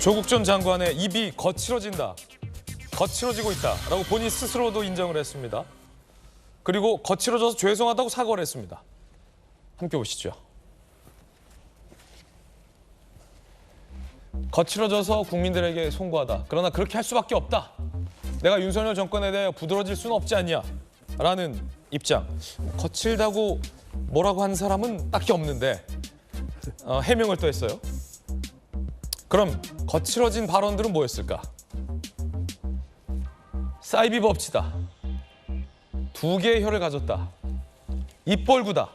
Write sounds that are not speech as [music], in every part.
조국 전 장관의 입이 거칠어진다. 거칠어지고 있다라고 본인 스스로도 인정을 했습니다. 그리고 거칠어져서 죄송하다고 사과를 했습니다. 함께 보시죠. 거칠어져서 국민들에게 송구하다. 그러나 그렇게 할 수밖에 없다. 내가 윤석열 정권에 대해 부드러질 수는 없지 않냐. 라는 입장. 거칠다고 뭐라고 하는 사람은 딱히 없는데 어, 해명을 또 했어요. 그럼 거칠어진 발언들은 뭐였을까? 사이비 법치다. 두 개의 혀를 가졌다. 입 벌구다.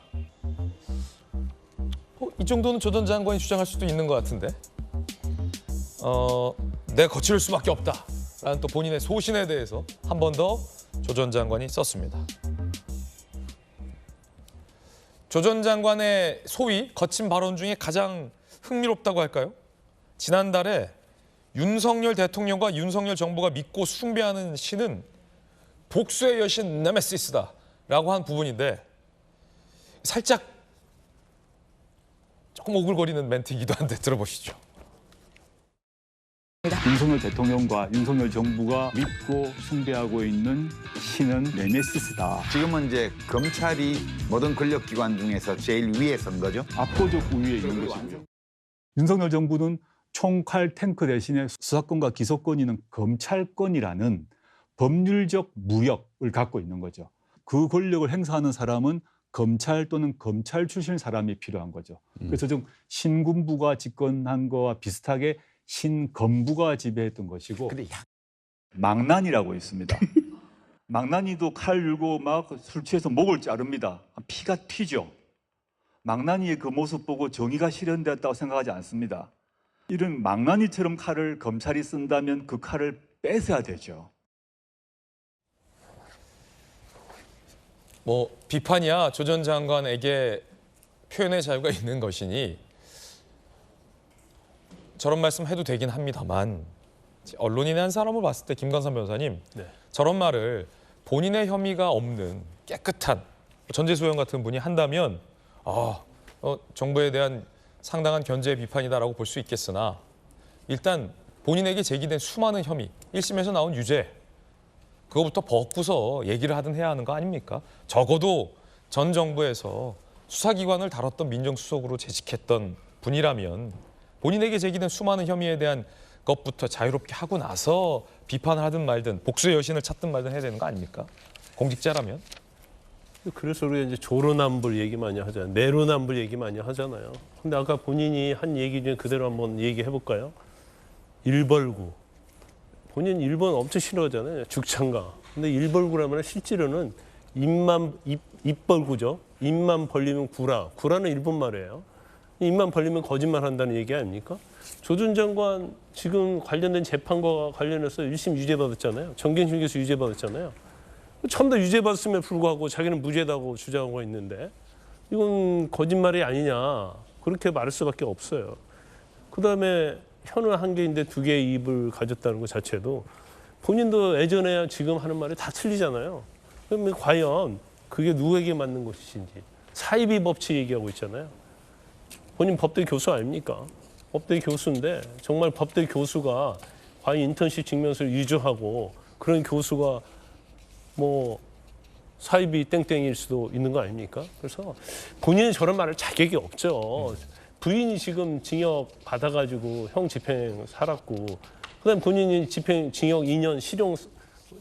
어, 이 정도는 조전 장관이 주장할 수도 있는 것 같은데. 어, 내가 거칠 수밖에 없다. 라는 또 본인의 소신에 대해서 한 번 더 조 전 장관이 썼습니다. 조 전 장관의 소위 거친 발언 중에 가장 흥미롭다고 할까요? 지난달에 윤석열 대통령과 윤석열 정부가 믿고 숭배하는 신은 복수의 여신 네메시스다라고 한 부분인데 살짝 조금 오글거리는 멘트이기도 한데 들어보시죠. 윤석열 대통령과 윤석열 정부가 믿고 숭배하고 있는 신은 네메시스다. 지금은 이제 검찰이 모든 권력기관 중에서 제일 위에 선 거죠. 압도적 우위에 있는 것이고요. 윤석열 정부는 총칼 탱크 대신에 수사권과 기소권이 있는 검찰권이라는 법률적 무력을 갖고 있는 거죠. 그 권력을 행사하는 사람은 검찰 또는 검찰 출신 사람이 필요한 거죠. 그래서 좀 신군부가 집권한 거와 비슷하게 신검부가 지배했던 것이고 망난이라고 있습니다. [laughs] 망난이도 칼 들고 막 술 취해서 목을 자릅니다. 피가 튀죠. 망난이의 그 모습 보고 정의가 실현되었다고 생각하지 않습니다. 이런 망난이처럼 칼을 검찰이 쓴다면 그 칼을 뺏어야 되죠. 뭐 비판이야 조 전 장관에게 표현의 자유가 있는 것이니 저런 말씀 해도 되긴 합니다만 언론인의 한 사람을 봤을 때 김관삼 변호사님 저런 말을 본인의 혐의가 없는 깨끗한 전재수영 같은 분이 한다면 아 어, 정부에 대한 상당한 견제 비판이다라고 볼 수 있겠으나 일단 본인에게 제기된 수많은 혐의 1심에서 나온 유죄 그거부터 벗고서 얘기를 하든 해야 하는 거 아닙니까? 적어도 전 정부에서 수사기관을 다뤘던 민정수석으로 재직했던 분이라면 본인에게 제기된 수많은 혐의에 대한 것부터 자유롭게 하고 나서 비판을 하든 말든 복수의 여신을 찾든 말든 해야 되는 거 아닙니까? 공직자라면. 그래서 우리가 이제 조로남불 얘기 많이 하잖아요. 내로남불 얘기 많이 하잖아요. 근데 아까 본인이 한 얘기 중에 그대로 한번 얘기해 볼까요? 일벌구. 본인 일본 엄청 싫어하잖아요. 죽창가. 근데 일벌구라면 실제로는 입만 입, 입벌구죠. 입만 벌리면 구라. 구라는 일본 말이에요. 입만 벌리면 거짓말 한다는 얘기 아닙니까? 조전 장관 지금 관련된 재판과 관련해서 1심 유죄 받았잖아요. 정경심 교수 유죄 받았잖아요. 처음 다 유죄 받았음에 불구하고 자기는 무죄다고 주장하고 있는데 이건 거짓말이 아니냐 그렇게 말할 수밖에 없어요. 그다음에 혀는 한 개인데 두 개의 입을 가졌다는 것 자체도 본인도 예전에 지금 하는 말이 다 틀리잖아요. 그러면 과연 그게 누구에게 맞는 것이신지 사이비 법치 얘기하고 있잖아요. 본인 법대 교수 아닙니까? 법대 교수인데 정말 법대 교수가 과연 인턴십 직면서를 위조하고 그런 교수가 뭐 사이비 땡땡일 수도 있는 거 아닙니까? 그래서 본인은 저런 말을 자격이 없죠. 부인이 지금 징역 받아가지고 형 집행 살았고 그다음 본인이 집행 징역 2년 실형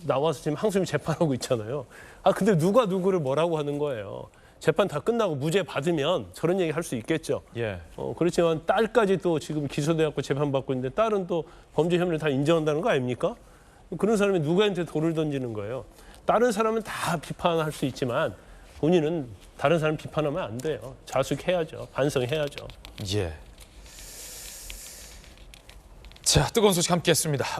나와서 지금 항소심 재판하고 있잖아요. 아 근데 누가 누구를 뭐라고 하는 거예요? 재판 다 끝나고 무죄 받으면 저런 얘기 할 수 있겠죠. 예. 어, 그렇지만 딸까지 또 지금 기소돼갖고 재판받고 있는데 딸은 또 범죄 혐의를 다 인정한다는 거 아닙니까? 그런 사람이 누구한테 돌을 던지는 거예요. 다른 사람은 다 비판할 수 있지만 본인은 다른 사람 비판하면 안 돼요. 자숙해야죠. 반성해야죠. 예. 자, 뜨거운 소식 함께 했습니다.